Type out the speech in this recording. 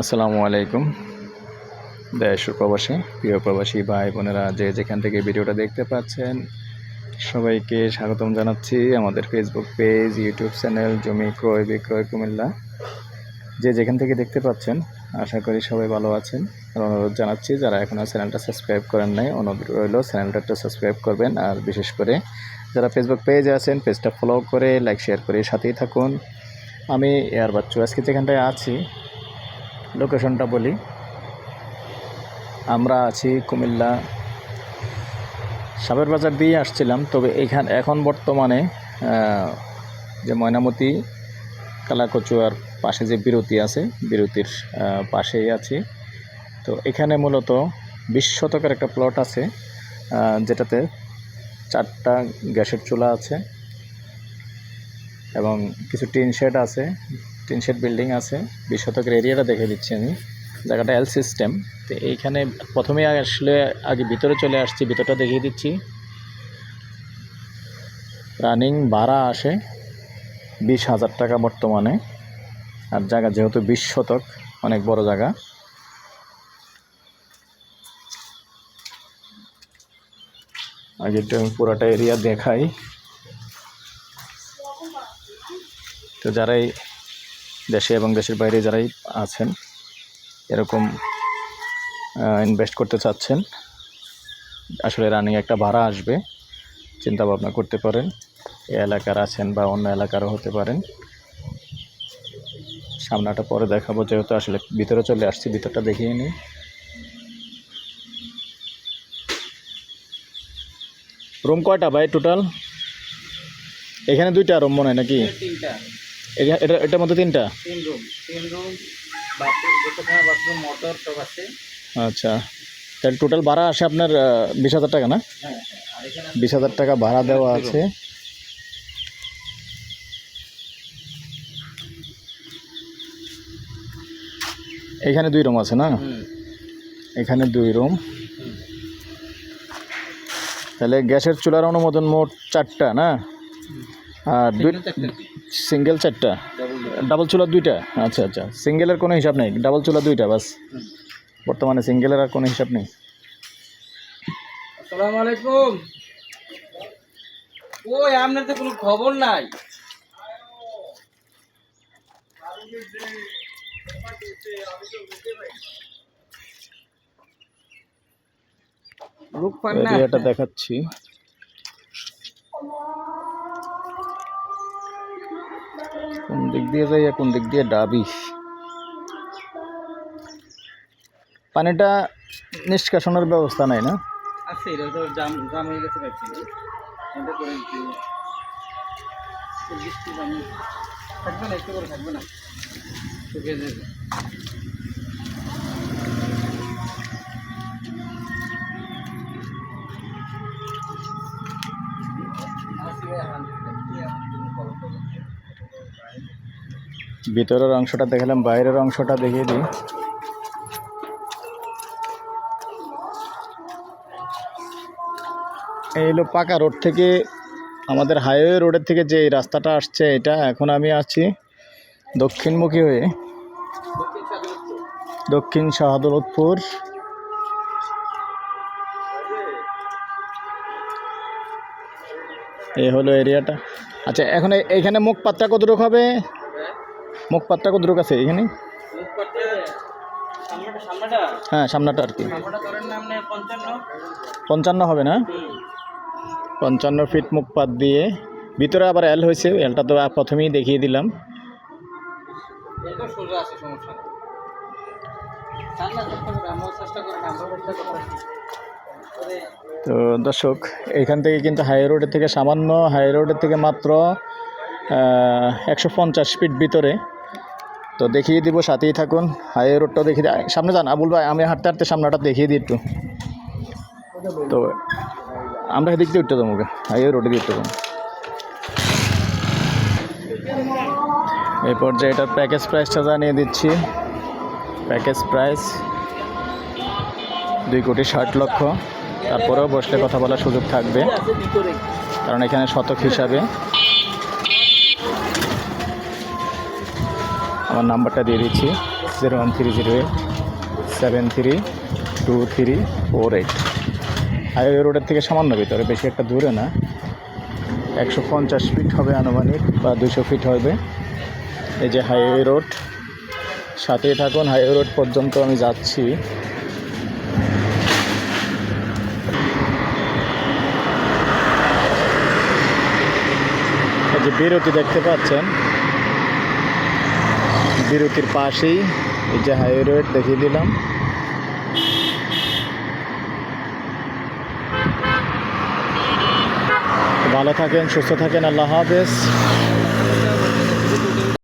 আসসালামু আলাইকুম। দেশ প্রবাসী, প্রিয় প্রবাসী ভাই বোনেরা, যে যেখান থেকে ভিডিওটা দেখতে পাচ্ছেন, সবাইকে স্বাগতম জানাচ্ছি আমাদের ফেসবুক পেজ ইউটিউব চ্যানেল জমি ক্রয়, বিক্রয়, কুমিল্লা। যে যেখান থেকে দেখতে পাচ্ছেন, আশা করি সবাই ভালো আছেন। আর অনুরোধ জানাচ্ছি, যারা এখনও চ্যানেলটা সাবস্ক্রাইব করেন নাই, অনুরোধ রইল চ্যানেলটা একটু সাবস্ক্রাইব করবেন। আর বিশেষ করে যারা ফেসবুক পেজে আছেন পেজটা ফলো করে লাইক শেয়ার করে সাথেই থাকুন। আমি এয়ার বাচ্চু আজকে যেখানটায় আছি। লোকেশনটা বলি। আমরা আছি কুমিল্লা। সাবের বাজার দিয়ে আসছিলাম, তবে এখান, এখন বর্তমানে যে ময়নামতি কালাকচুয়ার পাশে যে বিরতি আছে, বিরতির পাশেই আছি। তো এখানে মূলত বিশ শতকের একটা প্লট আছে যেটাতে চারটা গ্যাসের চুলা আছে। এবং কিছু টিন শেড আছে, টিন শেড বিল্ডিং আছে, বিশ শতকের এরিয়াটা দেখে দিচ্ছি আমি, জায়গাটা এল সিস্টেম তো এইখানে প্রথমে আসলে আগে ভিতরে চলে আসছি, ভিতরটা দেখিয়ে দিচ্ছি। রানিং ভাড়া আসে বিশ হাজার টাকা বর্তমানে, আর জায়গা যেহেতু বিশ শতক, অনেক বড় জায়গা। আগে পুরাটা এরিয়া দেখাই। তো যারাই দেশে এবং দেশের বাইরে যারাই আছেন, এরকম ইনভেস্ট করতে চাচ্ছেন, আসলে রানিং একটা ভাড়া আসবে চিন্তা ভাবনা করতে পারেন, এ এলাকার আছেন বা অন্য এলাকারও হতে পারেন। সামনাটা পরে দেখাবো, যেহেতু আসলে ভিতরে চলে আসছি, ভিতরটা দেখিয়ে নিই। রুম কয়টা ভাই টোটাল এখানে দুইটা রুম মনে হয় নাকি? তিনটা। এটা- এটা এটার মধ্যে তিনটা? তিন রুম তিন রুম বাথরুম বাথরুম মোটর সব আছে। আচ্ছা। তাহলে টোটাল ভাড়া আসে আপনার বিশ হাজার টাকা না? হ্যাঁ এখানে বিশ হাজার টাকা ভাড়া দেওয়া আছে। এখানে দুই রুম আছে না? এখানে দুই রুম তাহলে গ্যাসের চুলার অনুমোদন মোট চারটা না? আর? সিঙ্গেল চারটা। ডাবল চুলা দুইটা? আচ্ছা আচ্ছা। সিঙ্গেলের কোনো হিসাব নেই? ডাবল চুলা দুইটা বাস। বর্তমানে সিঙ্গেলের আর কোনো হিসাব নেই? আসসালামু আলাইকুম। ওই আপনার তো কোনো খবর নাই। দেখাচ্ছি। কোন দিক দিয়ে যাই আর কোন দিক দিয়ে ডাবি। পানিটা নিষ্কাশনের ব্যবস্থা নাই না? এটা তো হয়ে গেছে থাকবে না, একটু করে থাকবে না? ভিতরের অংশটা দেখালাম, বাইরের অংশটা দেখিয়ে দিই। এই হলো পাকা রোড থেকে, আমাদের হাইওয়ে রোডের থেকে যে রাস্তাটা আসছে, এটা এখন আমি আছি দক্ষিণমুখী হয়ে। দক্ষিণ শাহাদুলতপুর। এই হলো এরিয়াটা। আচ্ছা এখন এ- এইখানে মুখ পাত্রা কতটুকু হবে? মুখ পাত্রা কতটুকু আছে এখানে? হ্যাঁ সামনাটা আর কি। পঞ্চান্ন হবে না? পঞ্চান্ন ফিট মুখপাত দিয়ে ভিতরে আবার এল হয়েছে এলটা তো প্রথমেই দেখিয়ে দিলাম। তো দর্শক, এখান থেকে কিন্তু হাই রোডের থেকে সামান্য, হাই রোডের থেকে মাত্র একশো পঞ্চাশ ফিট ভিতরে তো দেখিয়ে দিব, সাথেই থাকুন। হাই রোডটাও দেখিয়ে সামনে যান, আবুল ভাই, আমি হাঁটতে হাঁটতে সামনেটা দেখিয়ে দিই একটু। তো আমরা এদিক দিয়ে উঠতে তোমাকে হাই রোডে দিয়ে উঠতে যাব। এই পর্যায়ে এটার প্যাকেজ প্রাইসটা জানিয়ে দিচ্ছি। প্যাকেজ প্রাইস দুই কোটি ষাট লক্ষ। তারপরেও বসলে কথা বলার সুযোগ থাকবে। কারণ এখানে শতক হিসাবে আমার নাম্বারটা দিয়ে দিচ্ছি, zero one three zero eight seven three two three four eight. Highway রোডের থেকে সামান্য ভিতরে, বেশি একটা দূরে না। একশো পঞ্চাশ ফিট হবে আনুমানিক বা দুশো ফিট হবে। এই যে হাইওয়ে রোড, সাথেই থাকুন, হাইওয়ে রোড পর্যন্ত আমি যাচ্ছি। যে বিরতি দেখতে পাচ্ছেন বিরতির পাশেই এই যে হাইওয়ে রোড দেখিয়ে দিলাম। ভালো থাকেন সুস্থ থাকেন আল্লাহ হাফেজ।